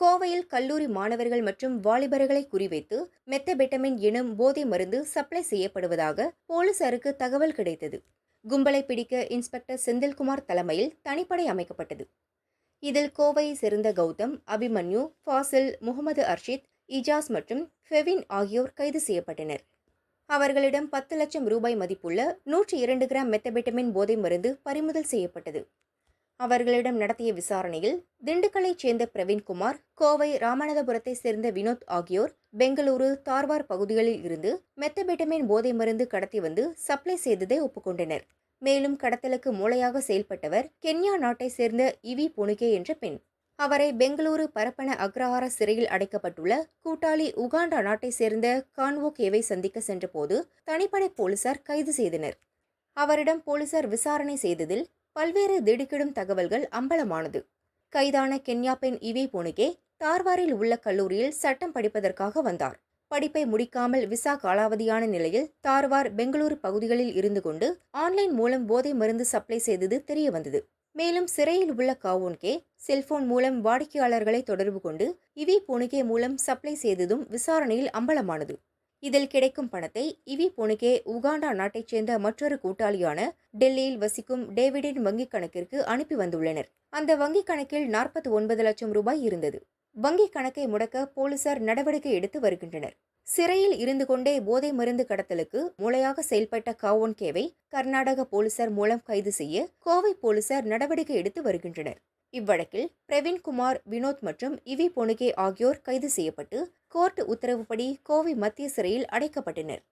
கோவையில் கல்லூரி மாணவர்கள் மற்றும் வாலிபர்களை குறிவைத்து மெத்தபெட்டமின் எனும் போதை மருந்து சப்ளை செய்யப்படுவதாக போலீசாருக்கு தகவல் கிடைத்தது. கும்பலை பிடிக்க இன்ஸ்பெக்டர் செந்தில்குமார் தலைமையில் தனிப்படை அமைக்கப்பட்டது. இதில் கோவையை சேர்ந்த கௌதம் அபிமன்யு ஃபாசில் முகமது அர்ஷித் இஜாஸ் மற்றும் ஃபெவின் ஆகியோர் கைது செய்யப்பட்டனர். அவர்களிடம் பத்து லட்சம் ரூபாய் மதிப்புள்ள நூற்றி இரண்டு கிராம் மெத்தபெட்டமின் போதை மருந்து பறிமுதல் செய்யப்பட்டது. அவர்களிடம் நடத்திய விசாரணையில் திண்டுக்கலைச் சேர்ந்த பிரவீன்குமார் கோவை ராமநாதபுரத்தை சேர்ந்த வினோத் ஆகியோர் பெங்களூரு தார்வார் பகுதிகளில் இருந்து மெத்தபெட்டமின் போதை மருந்து கடத்தி வந்து சப்ளை செய்ததை ஒப்புக்கொண்டனர். மேலும் கடத்தலுக்கு மூளையாக செயல்பட்டவர் கென்யா நாட்டை சேர்ந்த இவி புனுகே என்ற பெண். அவரை பெங்களூரு பரப்பன அக்ரஹார சிறையில் அடைக்கப்பட்டுள்ள கூட்டாளி உகாண்டா நாட்டை சேர்ந்த கான்வோகேவை சந்திக்க சென்றபோது தனிப்படை போலீசார் கைது செய்தனர். அவரிடம் போலீசார் விசாரணை செய்ததில் பல்வேறு திடுக்கிடும் தகவல்கள் அம்பலமானது. கைதான கென்யா பெண் இவே போனுகே தார்வாரில் உள்ள கல்லூரியில் சட்டம் படிப்பதற்காக வந்தார். படிப்பை முடிக்காமல் விசா காலாவதியான நிலையில் தார்வார் பெங்களூரு பகுதிகளில் இருந்து கொண்டு ஆன்லைன் மூலம் போதை மருந்து சப்ளை செய்தது தெரிய வந்தது மேலும் சிறையில் உள்ள காவோன்கே செல்போன் மூலம் வாடிக்கையாளர்களை தொடர்பு கொண்டு இவி போனுகே மூலம் சப்ளை செய்ததும் விசாரணையில் அம்பலமானது. இதில் கிடைக்கும் பணத்தை இவி புனுகே உகாண்டா நாட்டைச் சேர்ந்த மற்றொரு கூட்டாளியான டெல்லியில் வசிக்கும் டேவிடின் வங்கிக் கணக்கிற்கு அனுப்பி வந்துள்ளனர். அந்த வங்கிக் கணக்கில் நாற்பத்தி ஒன்பது லட்சம் ரூபாய் இருந்தது. வங்கிக் கணக்கை முடக்க போலீசார் நடவடிக்கை எடுத்து வருகின்றனர். சிறையில் இருந்து கொண்டே போதை மருந்து கடத்தலுக்கு மூளையாக செயல்பட்ட காவோன் கேவை கர்நாடக போலீசார் மூலம் கைது செய்ய கோவை போலீசார் நடவடிக்கை எடுத்து வருகின்றனர். இவ்வழக்கில் பிரவீன்குமார் வினோத் மற்றும் இவி பொனுகே ஆகியோர் கைது செய்யப்பட்டு கோர்ட் உத்தரவுப்படி கோவை மத்திய சிறையில் அடைக்கப்பட்டனர்.